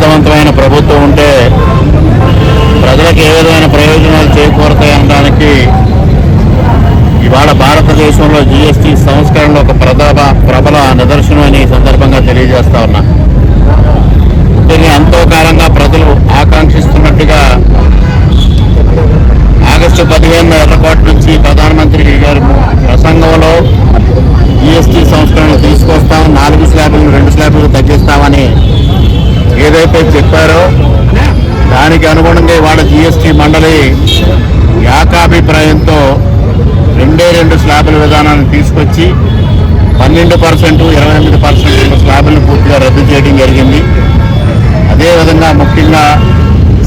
సమర్థవంతమైన ప్రభుత్వం ఉంటే ప్రజలకు ఏ విధమైన ప్రయోజనాలు చేకూరతాయనడానికి ఇవాళ భారతదేశంలో జిఎస్టీ సంస్కరణలు ఒక ప్రధాన ప్రబల నిదర్శనం అని సందర్భంగా తెలియజేస్తా ఉన్నా. దీన్ని ఎంతో కాలంగా ప్రజలు ఆకాంక్షిస్తున్నట్టుగా ఆగస్టు పదిహేను ఎర్రపాటు నుంచి ప్రధానమంత్రి గారి ప్రసంగంలో జిఎస్టీ సంస్కరణలు తీసుకొస్తాం. నాలుగు స్లాబులు రెండు స్లాబులు తగ్గి ఏదైతే చెప్పారో దానికి అనుగుణంగా ఇవాళ జిఎస్టీ మండలి ఏకాభిప్రాయంతో రెండే రెండు స్లాబుల విధానాన్ని తీసుకొచ్చి పన్నెండు పర్సెంట్ ఇరవై ఎనిమిది పర్సెంట్ స్లాబులను పూర్తిగా రద్దు చేయడం జరిగింది. అదేవిధంగా ముఖ్యంగా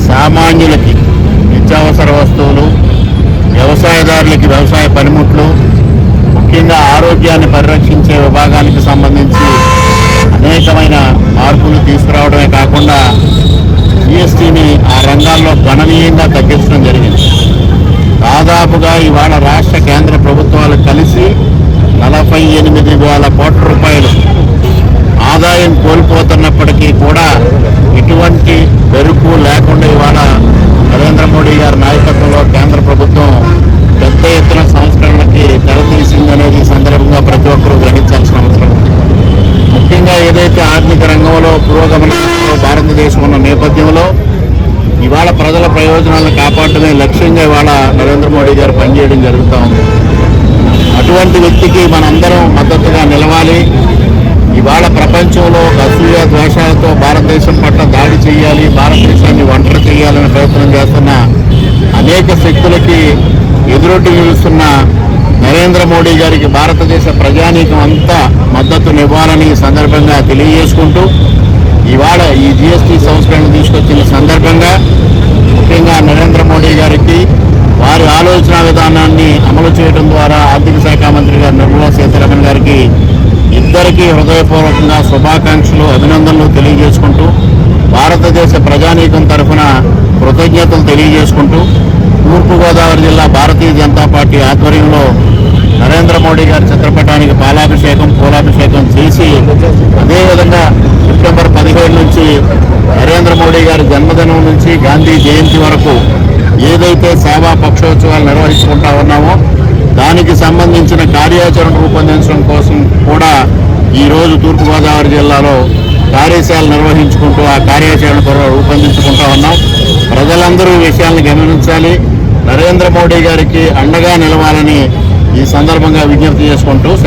సామాన్యులకి నిత్యావసర వస్తువులు వ్యవసాయదారులకి వ్యవసాయ పనిముట్లు ముఖ్యంగా ఆరోగ్యాన్ని పరిరక్షించే విభాగానికి సంబంధించి అనేకమైన మార్పులు తీసుకురావడమే కాకుండా జిఎస్టీని ఆ రంగాల్లో గణనీయంగా తగ్గించడం జరిగింది. దాదాపుగా ఇవాళ రాష్ట్ర కేంద్ర ప్రభుత్వాలు కలిసి నలభై ఎనిమిది వేల కోట్ల రూపాయలు ఆదాయం కోల్పోతున్నప్పటికీ కూడా ఎటువంటి బెరుకు లేకుండా ఇవాళ నరేంద్ర మోడీ గారి నాయకత్వంలో కేంద్ర ప్రభుత్వం పెద్ద ఎత్తున సంస్కరణలకి తెరతీసిందనేది అనేది సందర్భంగా ప్రతి ఒక్కరూ గ్రహించాల్సిన అవసరం ఉంది. ముఖ్యంగా ఏదైతే ఆర్థిక రంగంలో పురోగమనంలో భారతదేశం ఉన్న నేపథ్యంలో ఇవాళ ప్రజల ప్రయోజనాలను కాపాడడమే లక్ష్యంగా ఇవాళ నరేంద్ర మోడీ గారు పనిచేయడం జరుగుతూ ఉంది. అటువంటి వ్యక్తికి మనందరం మద్దతుగా నిలవాలి. ఇవాళ ప్రపంచంలో అసూయ ద్వేషాలతో భారతదేశం పట్ల దాడి చేయాలి భారతదేశాన్ని ఒంటరి చేయాలని ప్రయత్నం చేస్తున్న అనేక శక్తులకి ఎదురొడ్డి నిలుస్తున్న నరేంద్ర మోడీ గారికి భారతదేశ ప్రజానీకం అంతా మద్దతునివ్వాలని సందర్భంగా తెలియజేసుకుంటూ ఇవాళ ఈ జిఎస్టీ సంస్కరణ తీసుకొచ్చిన సందర్భంగా ముఖ్యంగా నరేంద్ర మోడీ గారికి వారి ఆలోచన విధానాన్ని అమలు చేయడం ద్వారా ఆర్థిక శాఖ మంత్రి గారు నిర్మలా సీతారామన్ గారికి ఇద్దరికీ హృదయపూర్వకంగా శుభాకాంక్షలు అభినందనలు తెలియజేసుకుంటూ భారతదేశ ప్రజానీకం తరఫున కృతజ్ఞతలు తెలియజేసుకుంటూ తూర్పుగోదావరి జిల్లా భారతీయ జనతా పార్టీ ఆధ్వర్యంలో నరేంద్ర మోడీ గారి చిత్రపటానికి పాలాభిషేకం పూలాభిషేకం చేసి అదేవిధంగా సెప్టెంబర్ పదిహేడు నుంచి నరేంద్ర మోడీ గారి జన్మదినం నుంచి గాంధీ జయంతి వరకు ఏదైతే సేవా పక్షోత్సవాలు నిర్వహించుకుంటా ఉన్నామో దానికి సంబంధించిన కార్యాచరణ రూపొందించడం కోసం కూడా ఈరోజు తూర్పుగోదావరి జిల్లాలో కార్యశాల నిర్వహించుకుంటూ ఆ కార్యాచరణ రూపొందించుకుంటా ఉన్నాం. ప్రజలందరూ విషయాలను గమనించాలి. నరేంద్ర మోడీ గారికి అండగా నిలవాలని ఈ సందర్భంగా విజ్ఞప్తి చేసుకుంటూ